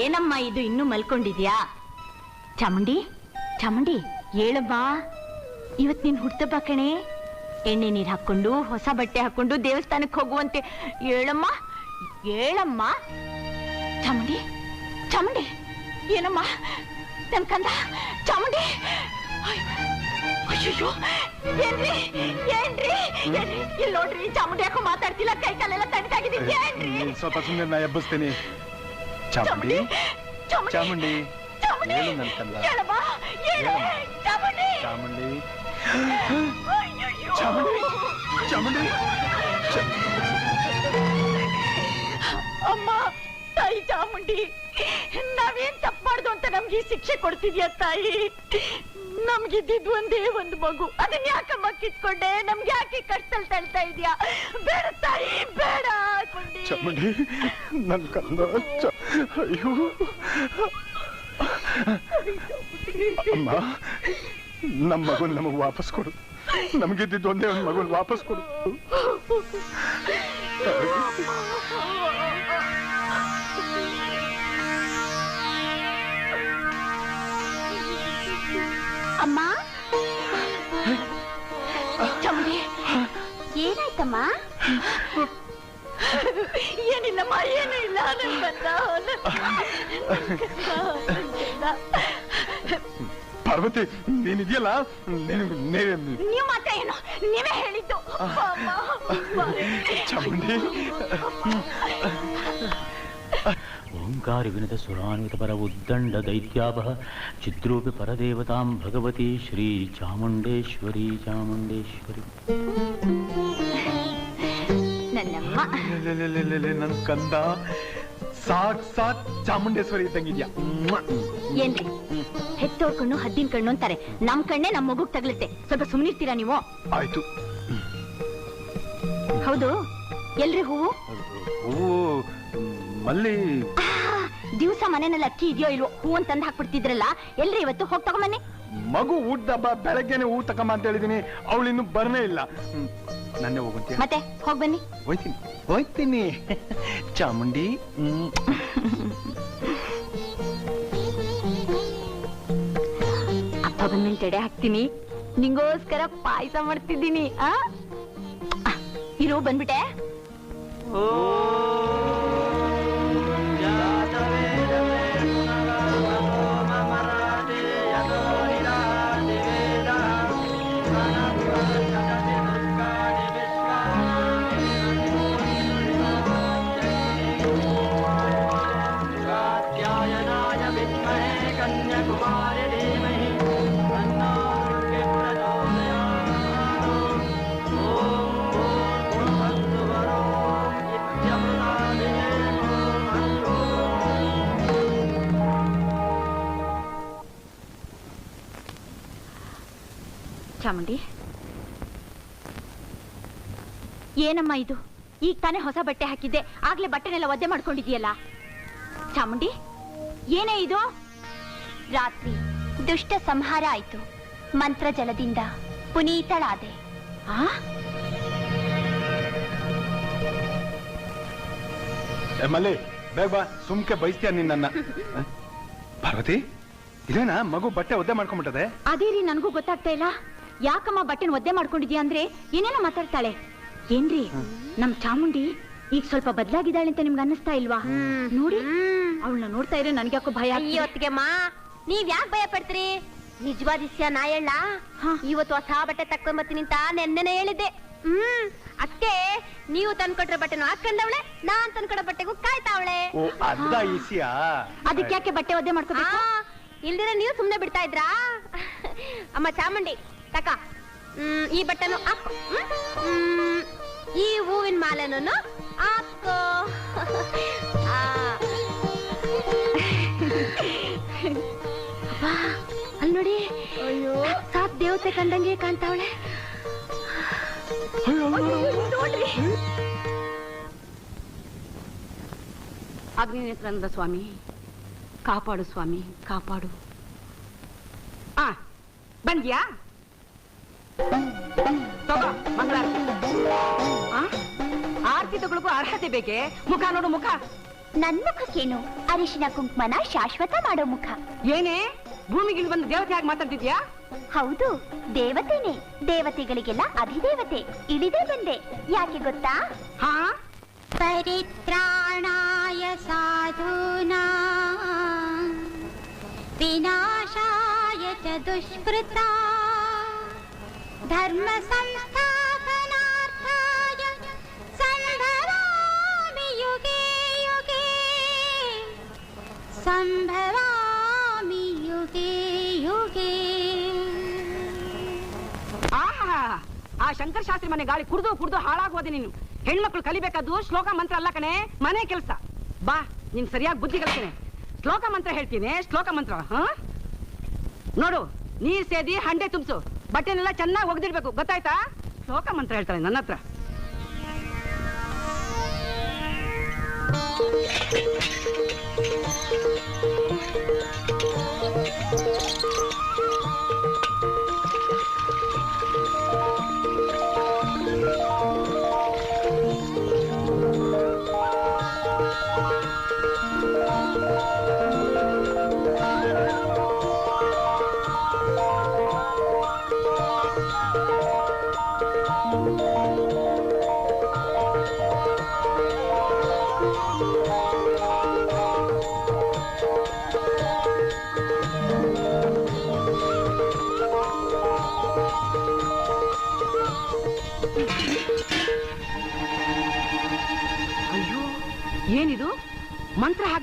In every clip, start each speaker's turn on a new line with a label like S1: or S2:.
S1: ಏನಮ್ಮ ಇದು ಇನ್ನೂ ಮಲ್ಕೊಂಡಿದ್ಯಾ? ಚಾಮುಂಡಿ ಚಾಮುಂಡಿ ಹೇಳಮ್ಮ ಇವತ್ ನೀನ್ ಹುಡ್ತಬ್ಬ ಕಣೆ? ಎಣ್ಣೆ ನೀರ್ ಹಾಕೊಂಡು ಹೊಸ ಬಟ್ಟೆ ಹಾಕೊಂಡು ದೇವಸ್ಥಾನಕ್ಕೆ ಹೋಗುವಂತೆ ಹೇಳಮ್ಮ ಹೇಳಮ್ಮ. ಚಾಮುಂಡಿ ಚಾಮುಂಡಿ, ಏನಮ್ಮ? ನನ್ ಕಂದ, ಚಾಮುಂಡಿ. ಅಯ್ಯೋ ಏನ್ರಿ ಇಲ್ಲಿ ನೋಡ್ರಿ, ಚಾಮುಂಡಿ ಯಾಕೋ ಮಾತಾಡ್ತಿಲ್ಲ? ಕೈ ಕಾಲೆಲ್ಲ
S2: ನೀನ್ ಸ್ವಲ್ಪ ಸುಮ್ಮನೆ ಎಬ್ಬಿಸ್ತೇನೆ. ಚಾಮುಂಡಿ? ಚಾಮುಂಡಿ
S1: ಚಾಮುಂಡಿ
S2: ಹೇಳು.
S1: ಚಾಮುಂಡಿ.
S2: ಚಾಮುಂಡಿ.
S1: ಅಮ್ಮ ತಾಯಿ ಚಾಮುಂಡಿ ನಾವೇನ್ ತಪ್ಪು ಮಾಡ್ದು ಅಂತ ನಮ್ಗೆ ಶಿಕ್ಷೆ ಕೊಡ್ತಿದ್ಯಾ ತಾಯಿ? ನಮ್ಗಿದ್ದಿದ್ ಒಂದೇ ಒಂದು ಮಗು. ಅದನ್ನ ಯಾಕಮ್ಮ ಕಿತ್ಕೊಂಡೆ? ನಮ್ಗೆ ಯಾಕೆ ಕಷ್ಟದಲ್ಲಿ ತಳ್ತಾ ಇದೀಯಾ? ಬೇಡ ತಾಯಿ ಬೇಡ ಕೊಂಡಿ.
S2: ಚಾಮುಂಡಿ ನನ್ ಕಂದ ಚ- ಅಯ್ಯೋ. ಅಮ್ಮ ನಮ್ಮ ಮಗು ನಮಗೆ ವಾಪಸ್ ಕೊಡು. ನಮ್ಗಿದ್ದಿದ್ದು ಒಂದೇ ಒಂದು ಮಗುನ್ ವಾಪಸ್ ಕೊಡು.
S1: ಏನಾಯ್ತಮ್ಮ ಏನಿಲ್ಲಮ್ಮ ಏನೂ ಇಲ್ಲ. ನನ್ ಬಂದ
S2: ಪಾರ್ವತಿ ನೀನಿದೆಯಲ್ಲ? ನೀನು ನೀನು-
S1: ನೀವು ಮಾತ್ರ ಏನು? ನೀವೇ ಹೇಳಿದ್ದು.
S2: ಚಾಮುಂಡಿ.
S3: ಓಂಕಾರಿ ವಿನತ ಸುರಾನ್ವಿತ ಪರ ಉದ್ದಂಡ ದೈತ್ಯಾಭ ಚಿತ್ರೂಪಿ ಪರದೇವತಾಂ ಭಗವತಿ ಶ್ರೀ ಚಾಮುಂಡೇಶ್ವರಿ ಚಾಮುಂಡೇಶ್ವರಿ.
S2: ನನ್ ಕಂದ. ಸಾಕ್ ಸಾಕ್ ಚಾಮುಂಡೇಶ್ವರಿ ಇದ್ದಂಗಿದ್ಯಾ?
S1: ಏನ್ರಿ? ಹೆತ್ತೋರ್ ಕಣ್ಣು ಹದ್ದಿನ ಕಣ್ಣು ಅಂತಾರೆ. ನಮ್ ಕಣ್ಣೆ ನಮ್ ಮಗುಗ್ ತಗ್ಲುತ್ತೆ. ಸ್ವಲ್ಪ ಸುಮ್ನಿರ್ತೀರಾ ನೀವು?
S2: ಆಯ್ತು.
S1: ಹೌದು. ಎಲ್ರಿ ಹೂವು?
S2: ಹೂವು ಮಲ್ಲಿ.
S1: ದಿವಸ ಮನೆಯಲ್ಲಿ ಅಕ್ಕಿ ಇದೆಯೋ ಇಲ್ವೋ? ಹೂ ಅಂತ ತಂದ್ ಹಾಕ್ಬಿಡ್ತಿದ್ರಲ್ಲ? ಎಲ್ರಿ ಇವತ್ತು ಹೋಗ್ ತಗೊಂಬನ್ನಿ.
S2: ಮಗು ಊಟದ ಹಬ್ಬ ಬೆಳಗ್ಗೆನೆ ಊಟ ತಗೊಂಬ ಅಂತ ಹೇಳಿದೀನಿ. ಅವಳಿನ್ನು ಬರ್ನೇ ಇಲ್ಲ. ನನ್ನೇ ಹೋಗಂತೆ
S1: ಮತ್ತೆ ಹೋಗ್ ಬನ್ನಿ.
S2: ಹೋಯ್ತೀನಿ. ಹೋಯ್ತೀನಿ. ಚಾಮುಂಡಿ
S1: ಅಪ್ಪ ಬಂದ್ಮೇಲೆ ತಡೆ ಹಾಕ್ತೀನಿ. ನಿಂಗೋಸ್ಕರ ಪಾಯಸ ಮಾಡ್ತಿದ್ದೀನಿ ಆ ಇರೋ ಬಂದ್ಬಿಟ್ಟೆ.
S4: ಓ.
S1: ಚಾಮುಂಡಿ. ಏನಮ್ಮ ಇದು? ಈಗ ತಾನೇ ಹೊಸ ಬಟ್ಟೆ ಹಾಕಿದ್ದೆ. ಆಗ್ಲೇ ಬಟ್ಟೆನೆಲ್ಲ ಒದ್ದೆ ಮಾಡ್ಕೊಂಡಿದ್ಯಲ್ಲ ಚಾಮುಂಡಿ ಏನೇ ಇದು? ರಾತ್ರಿ ದುಷ್ಟ ಸಂಹಾರ ಆಯ್ತು. ಮಂತ್ರ ಜಲದಿಂದ ಪುನೀತಳಾದೆ. ಆ?
S2: ಮಲ್ಲಿ ಬೇಗ ಬಾ. ಸುಮ್ಕೆ ಬಯಸ್ತೀಯ ನಿನ್ನ ಪಾರ್ವತಿ ಇದೇನಾ ಮಗು ಬಟ್ಟೆ ಒದ್ದೆ ಮಾಡ್ಕೊಂಡ್ಬಿಟ್ಟದೆ
S1: ಅದೇ ರೀ ನನಗೂ ಗೊತ್ತಾಗ್ತಾ ಇಲ್ಲ. ಯಾಕಮ್ಮ ಬಟ್ಟೆನ ಒದ್ದೆ ಮಾಡ್ಕೊಂಡಿದ್ಯಾ ಅಂದ್ರೆ ಏನೇನೋ ಮಾತಾಡ್ತಾಳೆ? ಏನ್ರಿ? ನಮ್ ಚಾಮುಂಡಿ ಈಗ ಸ್ವಲ್ಪ ಬದಲಾಗಿದ್ದಾಳೆ ಅಂತ ನಿಮ್ಗೆ ಅನ್ನಿಸ್ತಾ ಇಲ್ವಾ? ನೋಡಿ. ಅವಳನ್ನ ನೋಡ್ತಾ ಇದ್ರೆ ನನ್ಗೆ ಯಾಕೋ ಭಯ ಇವತ್ತಿಗೆ
S5: ಮಾ ನೀವ್ ಯಾಕೆ ಭಯ ಪಡ್ತೀರಿ? ನಿಜವಾದ ವಿಷಯ ನಾ ಹೇಳ
S1: ಹಾ.
S5: ಇವತ್ತು ಹೊಸ ಬಟ್ಟೆ ತಕೊಂಬತ್ತೀನಿ ಅಂತ ನೆನ್ನೆನೆ ಹೇಳಿದ್ದೆ. ಹ್ಮ್. ಅತ್ತೆ ನೀವು ತಂದ್ಕೊಟ್ರ ಬಟ್ಟೆನು ಹಾಕೊಂಡವಳೆ ನಾನ್ ತಂದ್ಕೊಡೋ ಬಟ್ಟೆಗೂ ಕಾಯ್ತಾವಳೆ.
S1: ಅದಕ್ಕೆ ಯಾಕೆ ಬಟ್ಟೆ ಒದ್ದೆ ಮಾಡ್ಕೋಬೇಕು?
S5: ಇಲ್ದಿರ ನೀವು ಸುಮ್ನೆ ಬಿಡ್ತಾ ಇದ್ರಾ? ಅಮ್ಮ ಚಾಮುಂಡಿ ತಕ ಈ ಬಟ್ಟನು ಅಪ್ ಈ ಹೂವಿನ ಮಾಲೆನೂ ಹಾಕೋ. ಅಲ್ಲ್ ನೋಡಿ. ಅಯ್ಯೋ. ಸಾತ್ ದೇವತೆ ಕಂಡಂಗೆ ಕಾಣ್ತಾವಳೆ. ನೋಡ್ರಿ.
S6: ಅಗ್ನಿನೇತ್ರಾನಂದ ಸ್ವಾಮಿ ಕಾಪಾಡು ಸ್ವಾಮಿ ಕಾಪಾಡು. ಆ ಬಂದ್ಯಾ? ಆರತಿ ತಗೊಳಕ್ಕೂ ಅರ್ಹತೆ ಬೇಕೆ? ಮುಖ ನೋಡು ಮುಖ.
S5: ನನ್ ಮುಖಕ್ಕೇನು ಅರಿಶಿನ ಕುಂಕುಮನ ಶಾಶ್ವತ ಮಾಡೋ ಮುಖ.
S6: ಏನೇ? ಭೂಮಿಗಿಳಿ ಬಂದು ದೇವತೆ ಆಗಿ ಮಾತಾಡ್ತಿದ್ಯಾ?
S5: ಹೌದು ದೇವತೆನೆ. ದೇವತೆಗಳಿಗೆಲ್ಲ ಅಧಿದೇವತೆ. ಇಳಿದೇ ಬಂದೆ. ಯಾಕೆ ಗೊತ್ತಾ?
S6: ಹಾ?
S5: ಪರಿತ್ರಾಣಾಯ ಸಾಧುನಾ. ವಿನಾಶಾಯ ಚ ದುಷ್ಕೃತಾ. ಧರ್ಮ ಸಂಸ್ಥಾಪನಾರ್ಥಾಯ ಸಂಭವಾಮಿ ಯುಗೆ. ಯುಗೆ ಸಂಭವಾಮಿ ಯುಗೆ. ಯುಗೆ
S6: ಆಹಾ, ಆ ಶಂಕರ ಶಾಸ್ತ್ರಿ ಮನೆ ಗಾಳಿ ಕುಡ್ದು ಕುಡ್ದು ಹಾಳಾಗೋದೆ ನೀನು. ಹೆಣ್ಮಕ್ಳು ಕಲಿಬೇಕಾದ್ದು ಶ್ಲೋಕ ಮಂತ್ರ ಅಲ್ಲ ಕಣೆ, ಮನೆ ಕೆಲಸ. ಬಾ, ನೀನ್ ಸರಿಯಾಗಿ ಬುದ್ಧಿ ಕಲಿತೇನೆ ಶ್ಲೋಕ ಮಂತ್ರ ಹೇಳ್ತೀನಿ, ಶ್ಲೋಕ ಮಂತ್ರ, ಹಾ? ನೋಡು, ನೀರ್ ಸೇದಿ ಹಂಡೆ ತುಂಬಿಸು. ಬಟ್ಟೆನೆಲ್ಲ ಚೆನ್ನಾಗಿ ಒಗ್ದಿಡ್ಬೇಕು ಗೊತ್ತಾಯ್ತಾ? ಶ್ಲೋಕ ಮಂತ್ರ ಹೇಳ್ತಾರೆ ನನ್ನ ಹತ್ರ.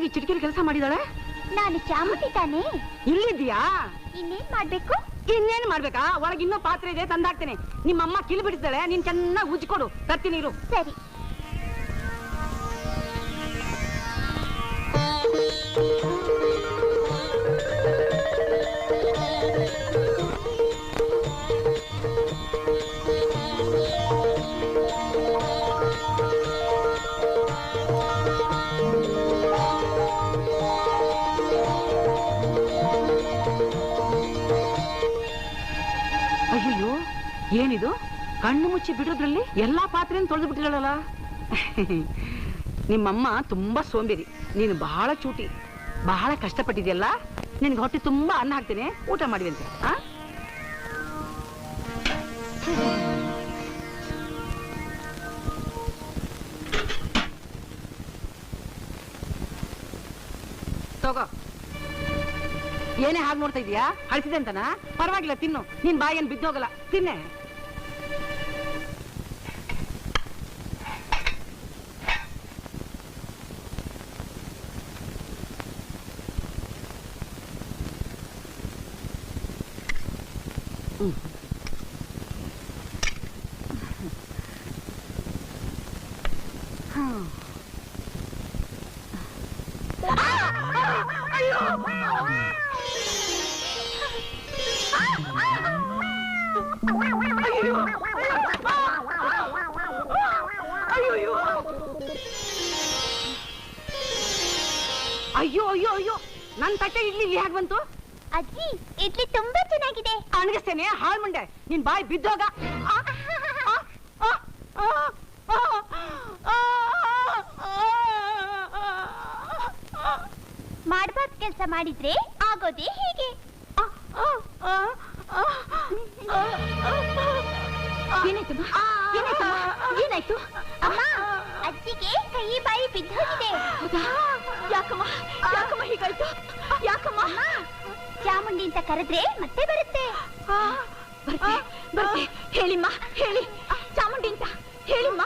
S6: ಮಂತ್ರ ಚಿಟಕಿರಿ ಚಿಟಕಿಲಿ ಕೆಲಸ ಮಾಡಿದಾಳೆ?
S5: ನಾನು ಚಾಮುಂಡಿ ತಾನೆ.
S6: ಇಲ್ಲಿದ್ಯಾ
S5: ಇನ್ನೇನ್ ಮಾಡ್ಬೇಕು?
S6: ಇನ್ನೇನ್ ಮಾಡ್ಬೇಕಾ? ಒಳಗೆ ಇನ್ನೂ ಪಾತ್ರೆ ಇದೆ ತಂದಾಕ್ತೇನೆ. ನಿಮ್ಮಮ್ಮ ಕಿಲ್ ಬಿಡಿಸ್ತಾಳೆ ನೀನ್ ಚೆನ್ನಾಗಿ ಉಜ್ಕೊಡು ತರ್ತೀನಿ ಇರು.
S5: ಸರಿ.
S6: ಕಣ್ಣು ಮುಚ್ಚಿ ಬಿಡೋದ್ರಲ್ಲಿ ಎಲ್ಲಾ ಪಾತ್ರೆಯನ್ನು ತೊಳೆದು ಬಿಟ್ಟಿರಲ್ಲ ನಿಮ್ಮಮ್ಮ ತುಂಬಾ ಸೋಂಬೇರಿ. ನೀನು ಬಹಳ ಚೂಟಿ. ಬಹಳ ಕಷ್ಟಪಟ್ಟಿದ್ಯಲ್ಲ? ನಿನ್ಗೆ ಹೊಟ್ಟೆ ತುಂಬಾ ಅನ್ನ ಹಾಕ್ತೇನೆ, ಊಟ ಮಾಡಿವಂತೆ ಆ? ತಗೋ. ಏನೇ ಹಾಗೆ ನೋಡ್ತಾ ಇದೀಯಾ? ಅಳಿಸಿದೆ ಅಂತನಾ? ಪರವಾಗಿಲ್ಲ, ತಿನ್ನು. ನಿನ್ ಬಾಯಿ ಏನ್ ಬಿದ್ದೋಗಲ್ಲ. ತಿನ್ನೆ. ಅಯ್ಯೋ ಅಯ್ಯೋ ಅಯ್ಯೋ ನನ್ನ ತಟ್ಟೆ ಇಲ್ಲಿ ಹೇಗ್ ಬಂತು?
S5: ಅಜ್ಜಿ ಇಡ್ಲಿ ತುಂಬಾ ಚೆನ್ನಾಗಿದೆ
S6: ಅಣಗಿಸ್ತೇನೆ ಹಾಳ್ ಮುಂಡೆ ನಿನ್ ಬಾಯಿ ಬಿದ್ದೋಗ
S5: ಮಾಡ್ಬಾರ್ದು ಕೆಲಸ ಮಾಡಿದ್ರೆ ಆಗೋದೇ ಹೀಗೆ ಏನಾಯ್ತು ಅಮ್ಮ ಅಜ್ಜಿಗೆ ಕೈ ಬಾಯಿ ಬಿದ್ದೋಗಿದೆ ಯಾಕಮ್ಮ ಯಾಕಮ್ಮ ಹೀಗಾಯ್ತು ಯಾಕಮ್ಮ ಚಾಮುಂಡಿ ಅಂತ ಕರೆದ್ರೆ ಮತ್ತೆ ಬರುತ್ತೆ. ಬರ್ತೆ ಬರ್ತೆ. ಹೇಳಿಮ್ಮ ಹೇಳಿ. ಚಾಮುಂಡಿ ಅಂತ. ಹೇಳಿಮ್ಮ.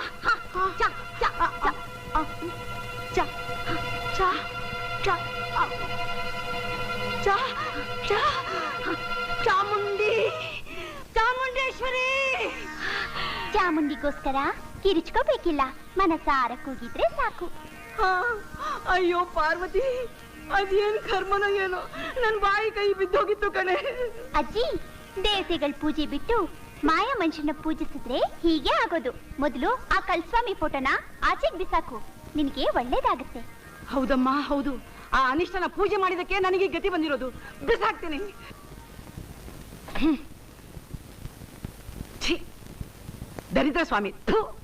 S5: ಚಾಮುಂಡಿ ಚಾಮುಂಡೇಶ್ವರಿ ಚಾಮುಂಡಿಗೋಸ್ಕರ ಕಿರಿಚ್ಕೋಬೇಕಿಲ್ಲ. ಮನಸಾರ ಕೂಗಿದ್ರೆ ಸಾಕು.
S6: ಅಯ್ಯೋ ಪಾರ್ವತಿ ಅದೇನ್ ಕರ್ಮನ ಏನೋ? ನನ್ ಬಾಯಿ ಕೈ ಬಿದ್ದೋಗಿತ್ತು ಕಣೆ.
S5: ಅಜ್ಜಿ ದೇವತೆಗಳ ಪೂಜೆ ಬಿಟ್ಟು ಮಾಯ ಮನುಷ್ಯನ ಪೂಜಿಸಿದ್ರೆ ಹೀಗೆ ಆಗೋದು. ಮೊದಲು ಆ ಕಲ್ಸ್ವಾಮಿ ಫೋಟೋನ ಆಚೆಗೆ ಬಿಸಾಕು. ನಿನಗೆ ಒಳ್ಳೇದಾಗುತ್ತೆ.
S6: ಹೌದಮ್ಮ ಹೌದು. ಆ ಅನಿಷ್ಟನ ಪೂಜೆ ಮಾಡಿದಕ್ಕೆ ನನಗೆ ಗತಿ ಬಂದಿರೋದು. ಬಿಸಾಕ್ತೀನಿ. ದರಿದ್ರ ಸ್ವಾಮಿ. ಥು.